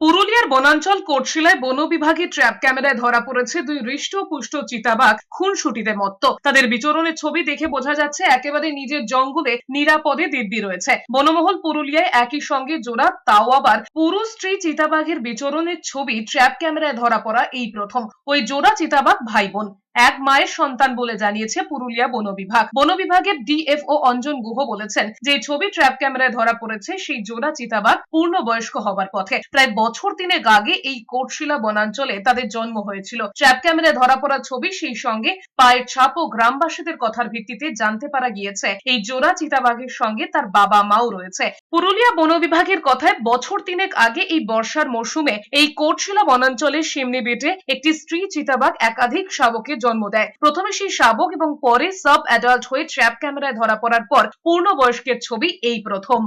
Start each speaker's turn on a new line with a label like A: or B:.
A: পুরুলিয়ার বনাঞ্চল কোটশিলায় বন বিভাগের ট্র্যাপ ক্যামেরায় ধরা পড়েছে দুই হৃষ্টপুষ্ট চিতাবাঘ খুনসুটিতে মত্ত। তাদের বিচরণের ছবি দেখে বোঝা যাচ্ছে একেবারে নিজের জঙ্গলে নিরাপদে দিব্যি রয়েছে। বনমহল পুরুলিয়ায় একই সঙ্গে জোড়া, তাও আবার পুরুষ স্ত্রী চিতাবাঘের বিচরণের ছবি ট্র্যাপ ক্যামেরায় ধরা পড়া এই প্রথম। ওই জোড়া চিতাবাঘ ভাই বোন। এক মায়ের সন্তান বলে জানিয়েছে পুরুলিয়া বন বিভাগ। বন বিভাগের ডিএফও অঞ্জন গুহ বলেছেন যে ছবি ট্র্যাপ ক্যামেরায় ধরা পড়েছে সেই জোড়া চিতাবাঘ পূর্ণবয়স্ক হবার পথে। প্রায় বছর তিনেক আগে এই কোটশিলা বনাঞ্চলে তাদের জন্ম হয়েছিল। ট্র্যাপ ক্যামেরায় ধরা পড়া ছবি সেই সঙ্গে পায়ের ছাপ ও গ্রামবাসীদের কথার ভিত্তিতে জানতে পারা গিয়েছে, এই জোড়া চিতাবাঘের সঙ্গে তার বাবা মাও রয়েছে। পুরুলিয়া বন বিভাগের কথায় বছর তিনেক আগে এই বর্ষার মরশুমে এই কোটশিলা বনাঞ্চলের সিমনি বেটে একটি স্ত্রী চিতাবাঘ একাধিক শাবকের জন্ম দেয়। প্রথমে সেই শাবক এবং পরে সাব অ্যাডাল্ট হয়ে ট্র্যাপ ক্যামেরায় ধরা পড়ার পর পূর্ণ বয়স্কের ছবি এই প্রথম।